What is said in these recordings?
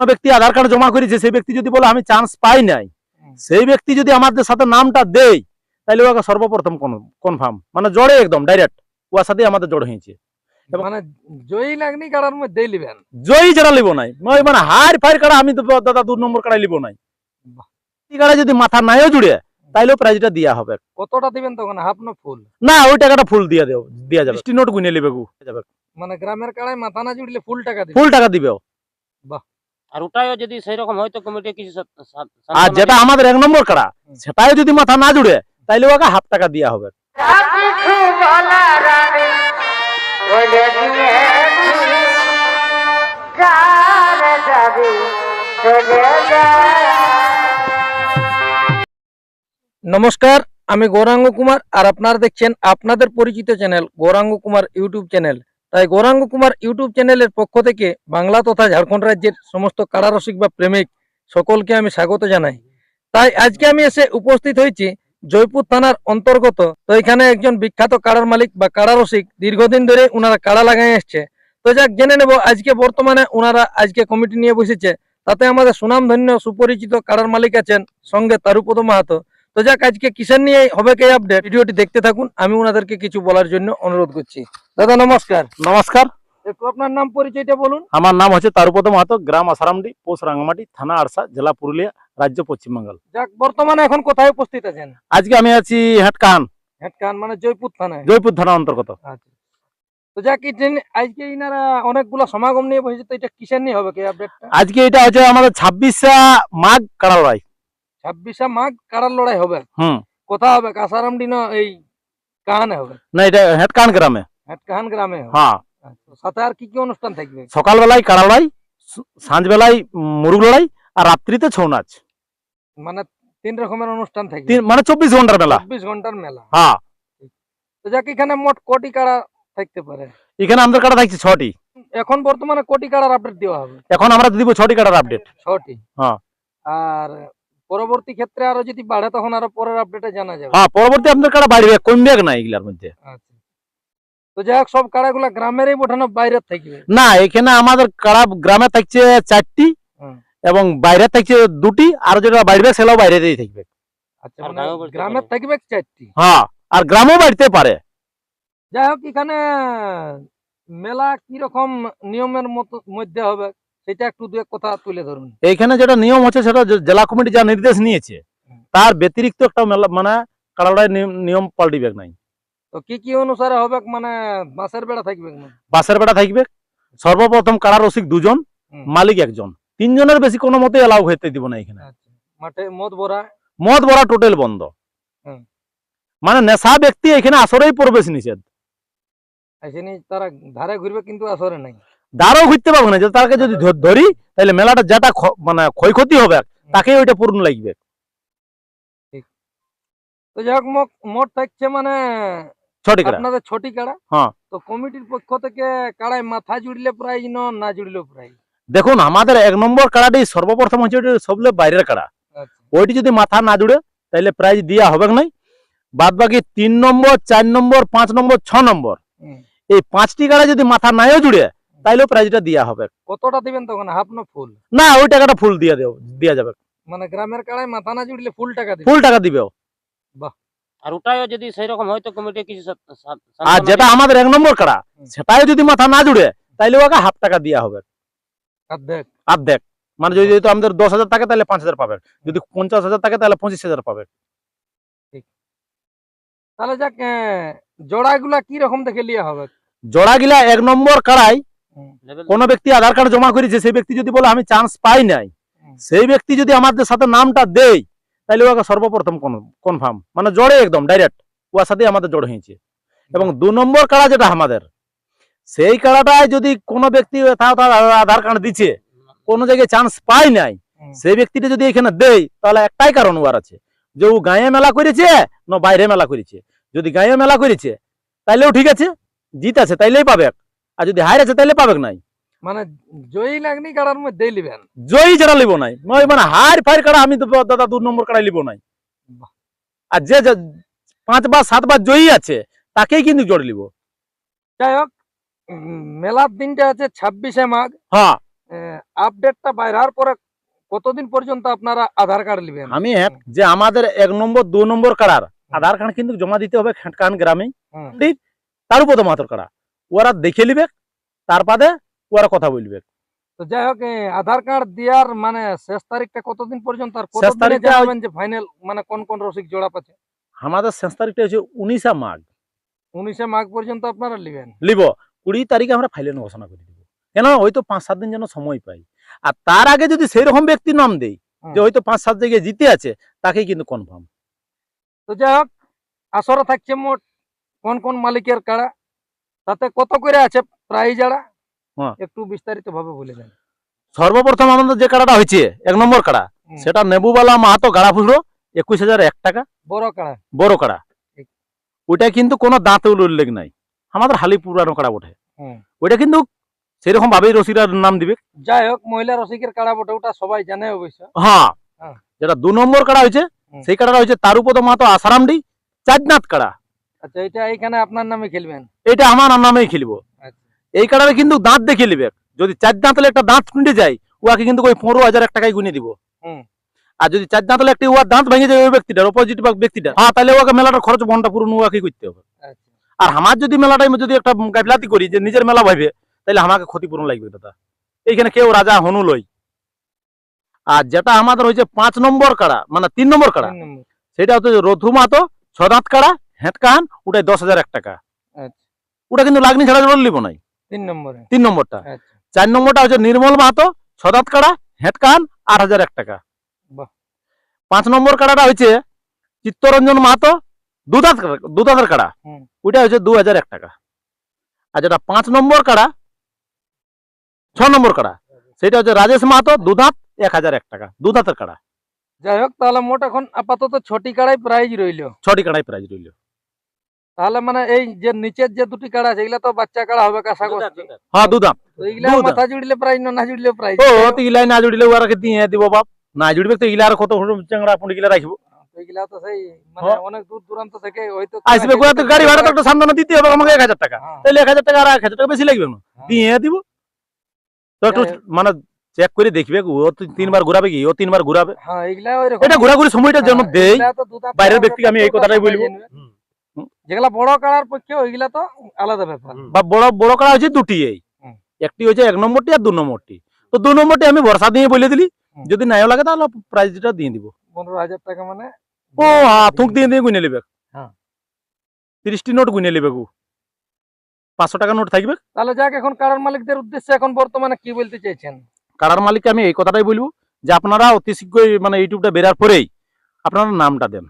কোনো ব্যক্তি আধার কার্ড জমা করেছে সেই ব্যক্তি যদি বলে আমি চান্স পাই নাই সেই ব্যক্তি যদি আমাদের সাথে নামটা দেয় তাহলে ওকে সর্বপ্রথম কনফার্ম মানে জড়ে একদম ডাইরেক্ট ওর সাথে আমাদের জড় হয়েছে। মানে জয়ী লাগনি কাড়ার মধ্যে লিবেন। জয়ী যারা লিব নাই মানে হার ফার কাড়া আমি দাদা দু নম্বর কাড়াই লিব নাই। বাহ। কাড়া যদি মাথা নাইও জুড়ে তাইলেও প্রাইজটা দিয়া হবে। কতটা দিবেন তখন হাফ না ফুল? না ওই টাকাটা ফুল দিয়া দেও দিয়া যাবে। মিষ্টি নোট গুনে লিবে গু। মানে গ্রামের কাড়ায় মাথা না জুড়লে ফুল টাকা দিবেন ফুল টাকা দিবে ও। আর ওটাও যদি সেই রকম হয়তো কমিটি কিছু আর যেটা আমাদের এক নম্বর কাড়া। সেটাই যদি মাথা না জুড়ে তাইলে ওকে হাফ টাকা দিয়া হবে। নমস্কার আমি গৌরাঙ্গ কুমার আর আপনারা দেখছেন আপনাদের পরিচিত channel Gouranga Kumar YouTube channel তাই গৌরাঙ্গ কুমার ইউটিউব চ্যানেলের পক্ষ থেকে বাংলা তথা ঝাড়খণ্ড রাজ্যের সমস্ত কারারসিক বা প্রেমিক সকলকে আমি স্বাগত জানাই। তাই আজকে আমি এসে উপস্থিত হয়েছি জয়পুর থানার অন্তর্গত। তো এখানে একজন বিখ্যাত কাড়ার মালিক বা কাড়ারসিক দীর্ঘদিন ধরে ওনারা কাড়া লাগাই আসছে। তো যাক, জেনে নেব আজকে বর্তমানে ওনারা আজকে কমিটি নিয়ে বসেছে। তাতে আমাদের সুনামধন্য সুপরিচিত কাড়ার মালিক আছেন সঙ্গে তারুপদ মাহাতো। তো যাক, আজকে কিসের নিয়ে হবে কে আপডেট ভিডিওটি দেখতে থাকুন, আমি ওনাদেরকে কিছু বলার জন্য অনুরোধ করছি। দাদা নমস্কার। নমস্কার। একটু আপনার নাম পরিচয়টা বলুন। আমার নাম হচ্ছে তারুপদ মাহাতো গ্রাম আসারামডি পোস্ট রাঙ্গামাটি থানা আরসা জেলা পুরুলিয়া রাজ্য পশ্চিমবঙ্গ যাক বর্তমানে এখন কোথায় উপস্থিত আছেন? আজকে আমি আছি হেটকান হেটকান মানে জয়পুর থানায়। জয়পুর থানা অন্তর্গত। আচ্ছা। তো যাক আজকে ইনারা অনেকগুলো সমাগম নিয়ে বসেছে তো এটা কিসের নিয়ে হবে কে আপডেটটা আজকে এটা হচ্ছে আমাদের ছাব্বিশে মাঘ কাড়া লড়াই। ছাব্বিশে মাঘ লড়াই হবে? হুম। কোথা হবে? কাসারামডি না এই কাহানে হবে? না এটা হেটকান গ্রামে। হেটকাহান গ্রামে হ্যাঁ। আচ্ছা, সাথে আর কি কি অনুষ্ঠান থাকবে? সকালবেলায় কাড়া লড়াই সাঁঝবেলায় মুরগ লড়াই আর রাত্রিতে ছৌ নাচ। মানে তিন রকমের অনুষ্ঠান থাকবে। মানে চব্বিশ ঘণ্টার মেলা। চব্বিশ ঘণ্টার মেলা। হ্যাঁ। তো যাক এখানে মোট কোটি কাড়া থাকতে পারে। এখানে আমাদের কাটা থাকছে ছটি। এখন বর্তমানে কোটি কাড়ার আপডেট দেওয়া হবে। এখন আমরা দিব ছটি কাটার আপডেট ছটি। হ্যাঁ। আর পরবর্তী ক্ষেত্রে আরও যদি বাড়ে তখন আরও পরের আপডেটে জানা যাবে। হ্যাঁ পরবর্তী আপনাদের কাটা বাড়বে কমবে না এগুলার মধ্যে? আচ্ছা। তো যাই হোক সব কাড়াগুলা গ্রামেরই বোঠানো বাইরে থাকবে না এখানে আমাদের কাড়া গ্রামে থাকছে চারটি এবং বাইরে থাকছে দুটি আর যেটা বাইরে সেটাও বাইরেতেই থাকবে। আচ্ছা মানে গ্রামেও পারে। থাকবে চারটি? হ্যাঁ আর গ্রামও বাড়তে পারে। যাই হোক এখানে মেলা কি রকম নিয়মের মতো মধ্যে হবে সেটা একটু দু এক কথা তুলে ধরুন। এইখানে যেটা নিয়ম হচ্ছে সেটা জেলা কমিটি যা নির্দেশ নিয়েছে তার ব্যতিরিক্ত একটা মেলা মানে কাড়ালড়াই নিয়ম পাল্টিবে নাই। তো কি কি অনুসারে হবে মানে বাঁশের বেড়া থাকবে না? বাসের বেড়া থাকবে সর্বপ্রথম কাড়া রসিক দুজন মালিক একজন। তিনজনের বেশি কোনো মতে এলাও হইতে দিব না এখানে। আচ্ছা। মাঠে মদ ভরা? মদ ভরা টোটাল বন্ধ। মানে নেশা ব্যক্তি এখানে আসরেই প্রবেশ নিষেধ। তারা ধারে ঘুরবে কিন্তু আসরে নাই। দাঁড়ও ঘুরতে পারব না। যে তাকে যদি ধরি তাহলে মেলাটা যেটা মানে ক্ষয়ক্ষতি হবে তাকে ওইটা পূর্ণ লাগবে। তো যাই হোক মোট থাকছে মানে ছটি কাড়া। আপনাদের ছটি কাড়া? হ্যাঁ। তো কমিটির পক্ষ থেকে কাড়ায় মাথা জুড়লে প্রাইজ না জুড়লেও প্রাইজ? দেখুন আমাদের এক নম্বর কাড়াটি সর্বপ্রথম হচ্ছে সবলে বাইরের কাড়া। আচ্ছা। ওইটি যদি মাথা না জুড়ে তাহলে প্রাইজ দেওয়া হবে নাই? বাদ বাকি তিন নম্বর চার নম্বর পাঁচ নম্বর ছ নম্বর। এই পাঁচটি কাড়া যদি মাথা নাইও জুড়ে তাইলেও প্রাইজটা দেওয়া হবে। কতটা দিবেন তখন? হাফ না ফুল? না ওই টাকাটা ফুল দিয়ে দেও দেওয়া যাবে। মানে গ্রামের কাড়ায় মাথা না জুড়লে ফুল টাকা ফুল টাকা দিবেও। আর ওটাও যদি সেই রকম হয়তো কমিটি কিছু আর যেটা আমাদের এক নম্বর কাড়া। সেটাই যদি মাথা না জুড়ে তাইলে ওকে হাফ টাকা দেওয়া হবে। অর্ধেক অর্ধেক মানে যদি যদি আমাদের দশ হাজার থাকে তাহলে পাঁচ হাজার পাবে। যদি পঞ্চাশ হাজার থাকে তাহলে পঁচিশ হাজার পাবে। তাহলে যাক জোড়াগুলা কি রকম দেখে লিয়া হবে? জোড়া গিলা এক নম্বর কাড়াই Level কোনো ব্যক্তি আধার কার্ড জমা করেছে সেই ব্যক্তি যদি বলে আমি চান্স পাই নাই। সেই ব্যক্তি যদি আমাদের সাথে নামটা দেয় তাহলে ওকে সর্বপ্রথম কনফার্ম মানে জড়ে একদম ডাইরেক্ট ওর সাথে আমাদের জড় হয়েছে এবং দু নম্বর কাড়া যেটা আমাদের সেই কাড়াটায় যদি কোনো ব্যক্তি তার আধার কার্ড দিচ্ছে কোনো জায়গায় চান্স পায় নাই সেই ব্যক্তিটা যদি এখানে দেয় তাহলে একটাই কারণ ওর আছে। যে ও গায়ে মেলা করেছে না বাইরে মেলা করেছে। যদি গায়ে মেলা করেছে তাইলেও ঠিক আছে জিত আছে তাইলেই পাবে। আর যদি হার আছে তাইলে পাবে নাই। মানে জয়ী লাগনি কাড়ার মধ্যে লিবেন। জয়ী যারা লিব নাই মানে হার ফার কাড়া আমি দাদা দু নম্বর কাড়াই লিব নাই। আর যে যে পাঁচবার সাতবার জয়ী আছে তাকেই কিন্তু জোর লিব। যাই হোক মেলার দিনটা আছে ছাব্বিশে মাঘ। হ্যাঁ। আপডেটটা বাইরার পরে কতদিন পর্যন্ত আপনারা আধার কার্ড নেবেন আমি যে আমাদের এক নম্বর দু নম্বর কাড়ার আধার কার্ড কিন্তু জমা দিতে হবে খেটকান গ্রামে। ঠিক তার উপর মাত্র কাড়া। ওরা দেখে নিবে তার বাদে ওরা কথা বলবে। তো যাই হোক আধার কার্ড দেওয়ার মানে শেষ তারিখটা কতদিন পর্যন্ত আর শেষ কতদিনে জানাবেন যে ফাইনাল মানে কোন কোন রসিক জোড়া পাচ্ছে? আমাদের শেষ তারিখটা হচ্ছে উনিশে মাঘ। উনিশে মাঘ পর্যন্ত আপনারা নেবেন লিব। কুড়ি তারিখে আমরা ফাইলেন ঘোষণা করে দিব। কেন? হয়তো পাঁচ সাত দিন যেন সময় পাই। আর তার আগে যদি সেই রকম ব্যক্তি নাম দেই যে হয়তো পাঁচ সাত জায়গায় জিতে আছে তাকেই কিন্তু কনফার্ম তো যাই হোক আসরে থাকছে মোট কোন কোন মালিকের কাড়া তাতে কত করে আছে প্রাইজ যারা? হ্যাঁ। একটু বিস্তারিত ভাবে বলে দেন। সর্বপ্রথম আমাদের যে কাড়াটা হয়েছে এক নম্বর কাড়া সেটা নেবুবালা মাহাতো গাড়া ফুসলো একুশ হাজার এক টাকা। বড় কাড়া। বড় কাড়া। ওইটা কিন্তু কোনো দাঁত উল্লেখ নাই। আমাদের হালি পুরানো কাড়া বটে। ওইটা কিন্তু সেরকম ভাবেই রসিরা নাম দিবে। যাই হোক মহিলা রসিকের কাড়া বটে ওটা সবাই জানে অবশ্য। হ্যাঁ। হ্যাঁ। যেটা দু নম্বর কাড়া হয়েছে সেই কাড়াটা হয়েছে তারুপদ মাহাতো আসারামডি চাঁদনাথ কাড়া। আচ্ছা এটা এইখানে আপনার নামে খেলবেন? এটা আমার নামেই খেলব। এই কাড়ারে কিন্তু দাঁত দেখে নিবে। যদি চার দাঁতলে একটা দাঁত টুটে যায় উহাকে কিন্তু ওই পনেরো হাজার এক টাকায় গুনে দিব। আর যদি চার দাঁতলে একটা উহার দাঁত ভেঙে যায় ওই ব্যক্তিটার অপোজিট ব্যক্তিটা হ্যাঁ তাহলে ওকে মেলাটার খরচ বনটা পুরো উহাকে করতে হবে। আচ্ছা। আর আমার যদি মেলাটাই যদি একটা গাফলাতি করি যে নিজের মেলা ভাবে তাহলে আমাকে ক্ষতিপূরণ লাগবে দাদা। এইখানে কেউ রাজা হনু লই। আর যেটা আমাদের হয়েছে পাঁচ নম্বর কাড়া মানে তিন নম্বর কাড়া সেটা হচ্ছে রথু মাতো ছ দাঁত কাড়া হেঁট কাহান ওটাই দশ হাজার এক টাকা। আচ্ছা। ওটা কিন্তু লাগনি ছাড়া জল লিব নাই। তিন নম্বরে। তিন নম্বরটা। আচ্ছা। চার নম্বরটা হচ্ছে নির্মল মাহাতো ছদাত কাড়া হেঁট কাহান আট হাজার এক টাকা। পাঁচ নম্বর কাড়াটা হচ্ছে চিত্তরঞ্জন মাহাতো দুধাত দুধাতের কাড়া। ওইটা হচ্ছে দু হাজার এক টাকা। আর যেটা পাঁচ নম্বর কাড়া ছ নম্বর কাড়া সেটা হচ্ছে রাজেশ মাহাতো দুধাত এক হাজার এক টাকা দুধাতের কাড়া। যাই হোক তাহলে মোট এখন আপাতত ছটি কাড়াই প্রাইজ রইল। ছটি কাড়াই প্রাইজ রইল। তাহলে মানে এই যে নিচের যে দুটি কাড়া আছে এগুলা তো বাচ্চা কাড়া হবে আশা করছি হ্যাঁ দুধাত তো এগুলা দুধ। মাথা জুড়লে প্রাইজ না জুড়লে প্রাইজ ও তো ইলাই না জুড়িলে ওরাকে দিয়ে দিব বাপ। না জুড়বে তো ইলা আর কত চাংড়া পুঁটি গিলা রাখব। এগুলা তো সেই মানে হ্যাঁ। অনেক দূর দূরান্ত থেকে হয়তো আসবে কোথা থেকে গাড়ি ভাড়া তো একটা সান্ত্বনা দিতে হবে আমাকে এক হাজার টাকা। হ্যাঁ। তাহলে এক হাজার টাকা আর এক হাজার টাকা বেশি লাগবে না। দিয়ে দিব। তো একটু যাই হোক। মানে চেক করে দেখবে ও তো তিনবার ঘুরাবে কি? ও তিনবার ঘুরাবে। হ্যাঁ এগুলা ওইরকম। এটা ঘোরাঘুরি সময়টা যেন হ্যাঁ, দেই। এগুলা তো দুধাত বাইরের কাড়া ব্যক্তিকে আমি এই হবে, কথাটাই সবাই বলব। যেগুলা বড় কাড়ার পক্ষে ওইগুলা তো আলাদা ব্যাপার। বা বড় বড় কাড়া হচ্ছে দুটি এই। একটি হচ্ছে এক নম্বরটি আর দু নম্বরটি। তো দু নম্বরটি আমি ভরসা দিয়ে বলে দিলি। যদি নাইও লাগে তাহলে প্রাইজটা দিয়ে দিব। পনেরো হাজার টাকা মানে? ও হ্যাঁ থুক দিয়ে দিয়ে গুনে নেবে। হ্যাঁ। তিরিশটি নোট গুনে নেবে গু। পাঁচশো টাকা নোট থাকবে। তাহলে যাক এখন কাড়ার মালিকদের উদ্দেশ্যে এখন বর্তমানে কি বলতে চাইছেন? কারার মালিককে আমি এই কথাটাই বলব যে আপনারা অতি শীঘ্রই মানে ইউটিউবটা বেরার পরেই আপনারা নামটা দেন।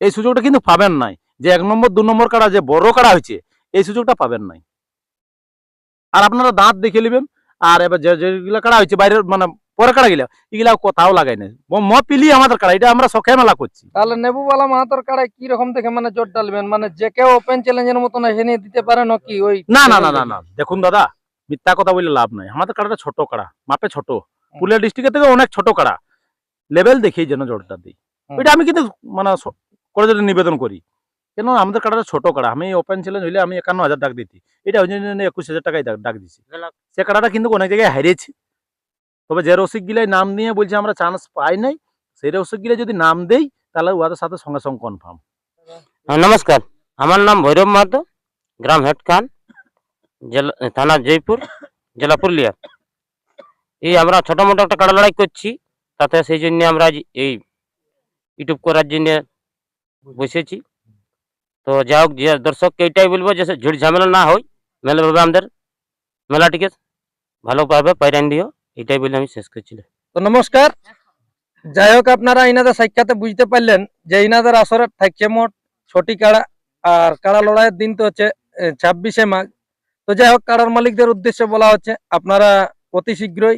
এই সুযোগটা কিন্তু পাবেন নাই। যে এক নম্বর দু নম্বর কাড়া যে বড় কাড়া হয়েছে এই সুযোগটা পাবেন নাই। আর আপনারা দাঁত দেখে নেবেন আর এবার যে যেগুলা কাড়া হয়েছে বাইরের মানে পরে কাড়া গিলা এগুলা কোথাও লাগাই নাই। ম পিলি আমাদের কাড়া এটা আমরা শখে মেলা করছি। তাহলে নেবুবালা মাহাতর কাড়ায় কি রকম দেখে মানে জোর ডালবেন মানে যে কেউ ওপেন চ্যালেঞ্জের মতন এসে নিয়ে দিতে পারে নাকি ওই না না না না না। দেখুন দাদা মিথ্যা কথা বলে লাভ নাই। আমাদের কাড়াটা ছোট কাড়া মাপে ছোট। পুরুলিয়া ডিস্ট্রিক্টের থেকে অনেক ছোট কাড়া। লেভেল দেখেই যেন জোরটা দিই। ওইটা আমি কিন্তু মানে করে যেটা নিবেদন করি। কেন আমাদের কাড়াটা ছোট কাড়া। আমি ওপেন চ্যালেঞ্জ হইলে আমি একান্ন হাজার ডাক দিতি। এটা ওই জন্য একুশ হাজার টাকায় ডাক- দিছি। সে কাড়াটা কিন্তু অনেক জায়গায় হারিয়েছি। তবে যে রসিক গিলাই নাম নিয়ে বলছে আমরা চান্স পাই নাই সেই রসিক গিলে যদি নাম দেই তাহলে ওদের সাথে সঙ্গে সঙ্গে কনফার্ম হ্যাঁ, নমস্কার। আমার নাম ভৈরব মাহাতো গ্রাম হেটকান জেলা থানা জয়পুর জেলা পুরুলিয়া। এই আমরা ছোট মোটো একটা কাড়া লড়াই করছি তাতে সেই জন্য আমরা এই ইউটিউব করার জন্য বসেছি। তো যাই হোক দর্শককে এটাই বলব যে ঝুড় ঝামেলা না হয় মেলাভাবে আমাদের মেলাটিকে ভালোভাবে পাইরান দিও এটাই বলে আমি শেষ করছিলাম তো নমস্কার। যাই হোক, আপনারা ইনাদের সাক্ষাতে বুঝতে পারলেন যে ইনাদের আসরে থাকছে মোট ছটি কাড়া, আর কাড়া লড়াইয়ের দিন তো হচ্ছে ছাব্বিশে মাঘ। তো যাই হোক, কাড়ার মালিকদের উদ্দেশ্যে বলা হচ্ছে, আপনারা অতি শীঘ্রই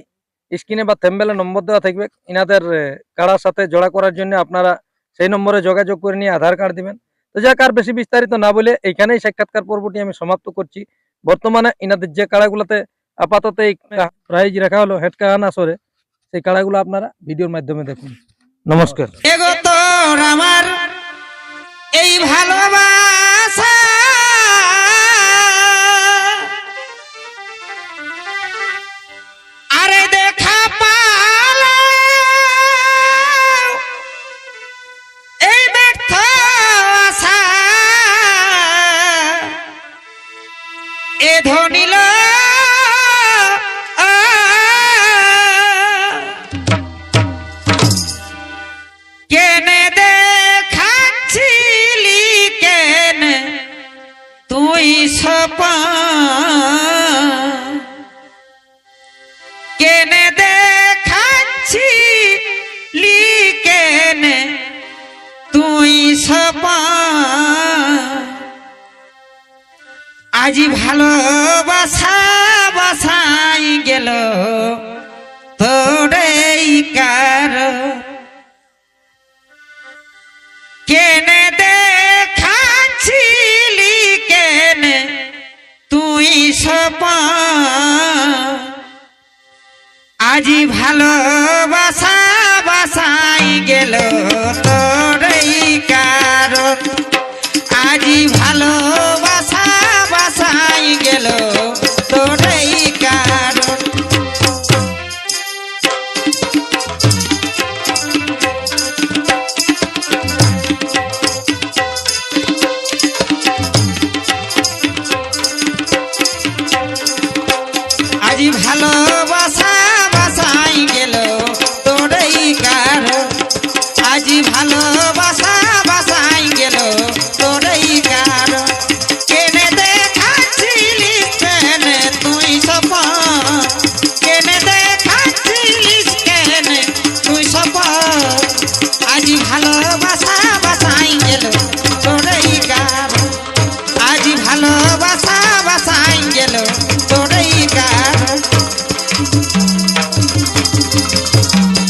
স্ক্রিনে বা থেম্বেলে নম্বর দেওয়া থাকবে। ইনাদের কাড়ার সাথে জোড়া করার জন্য আপনারা সেই নম্বরে যোগাযোগ করে নিয়ে আধার কার্ড দিবেন। তো যাক, আর বেশি বিস্তারিত না বলে এখানেই সাক্ষাৎকার পর্বটি আমি সমাপ্ত করছি। বর্তমানে এনাদের যে কাড়াগুলোতে আপাতত এই প্রাইজ রাখা হলো হেটকাহান আসরে, সেই কাড়াগুলো আপনারা ভিডিওর মাধ্যমে দেখুন। নমস্কার। ধনিলা আজি ভালোবাসা বাসাই গেল তোরে কার। কেনে দেখাছিলি কেনে তুই সপা। আজি ভালোবাসা Thank you.